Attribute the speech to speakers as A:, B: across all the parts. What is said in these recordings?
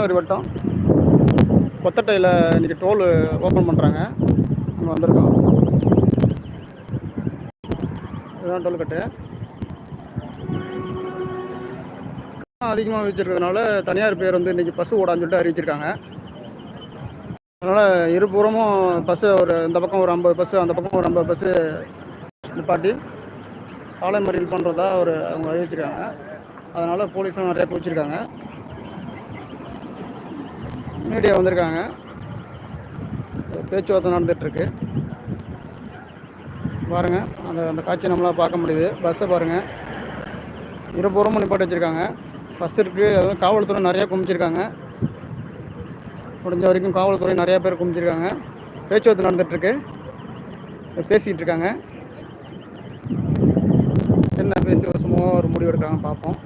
A: கிருஷ்ணகிரி வட்டம். கொத்தட்டையில் இன்றைக்கி toll open பண்ணுறாங்க அங்கே வந்திருக்கோம். இதுதான் டோல் கட்டு. அதிகமாக வச்சுருக்கிறதுனால தனியார் பேர் வந்து இன்றைக்கி பஸ்ஸு ஓடான்னு சொல்லிட்டு அறிவிச்சிருக்காங்க. அதனால் இருபுறமும் பஸ்ஸு ஒரு இந்த பக்கம் ஒரு ஐம்பது பஸ்ஸு அந்த பக்கம் ஒரு ஐம்பது பஸ்ஸு நிப்பாட்டி சாலை மறியல் பண்ணுறதா ஒரு அவங்க அறிவிச்சிருக்காங்க. அதனால் போலீஸும் நிறைய பிடிச்சிருக்காங்க மீடியா வந்திருக்காங்க. பேச்சுவார்த்தை நடந்துகிட்ருக்கு பாருங்கள் அந்த அந்த காட்சி நம்மளால் பார்க்க முடியுது. பஸ்ஸை பாருங்கள் இருபுறமும் நிப்பாட்டி வச்சுருக்காங்க. பஸ் இருக்குது அதுவும் காவல்துறை நிறையா குமிச்சிருக்காங்க. முடிஞ்ச வரைக்கும் காவல்துறை நிறையா பேர் குமிச்சிருக்காங்க. பேச்சுவார்த்தை நடந்துகிட்ருக்கு பேசிகிட்டு இருக்காங்க. என்ன பேசி ஒரு சும்மா ஒரு முடிவு எடுக்கிறாங்க பார்ப்போம்.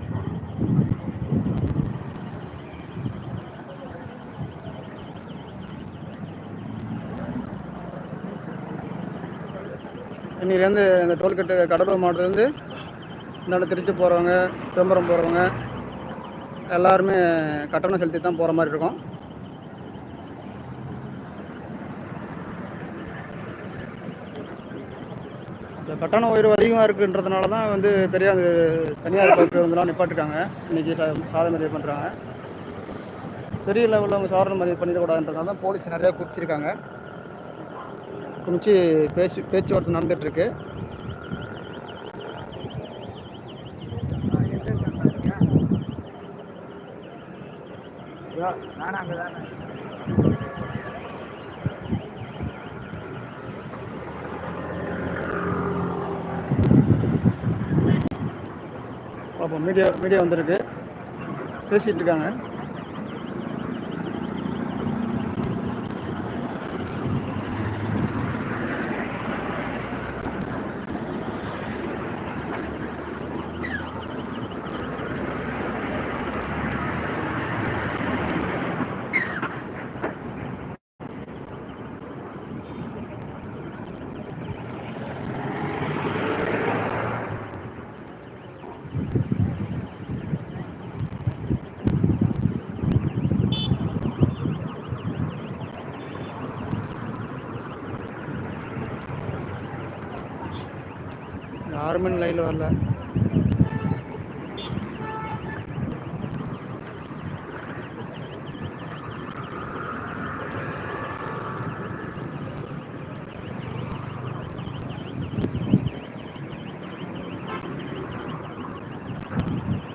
A: இன்னிலேருந்து இந்த டோல்கேட்டு கடலூர் மாவட்டத்துலேருந்து இந்தாண்ட திருச்சி போகிறவங்க சிதம்பரம் போகிறவங்க எல்லாருமே கட்டணம் செலுத்தி தான் போகிற மாதிரி இருக்கும். இந்த கட்டண உயர்வு அதிகமாக இருக்குன்றதுனால தான் வந்து பெரிய அந்த தனியார் பஸ் வந்துலாம் நிப்பாட்டிருக்காங்க. இன்றைக்கி சாதனை மதியம் பண்ணுறாங்க பெரிய லெவலில் அவங்க சாதனை மதியம் பண்ணிடக்கூடாதுன்றதுனால தான் போலீஸ் நிறையா குறிச்சிருக்காங்க குறித்து பேச்சு பேச்சுவார்த்தை நடந்துகிட்ருக்கு பார்ப்போம் மீடியா மீடியா வந்திருக்கு. பேசிகிட்டு இருக்காங்க யாருமே லைனில் வரல Thank you.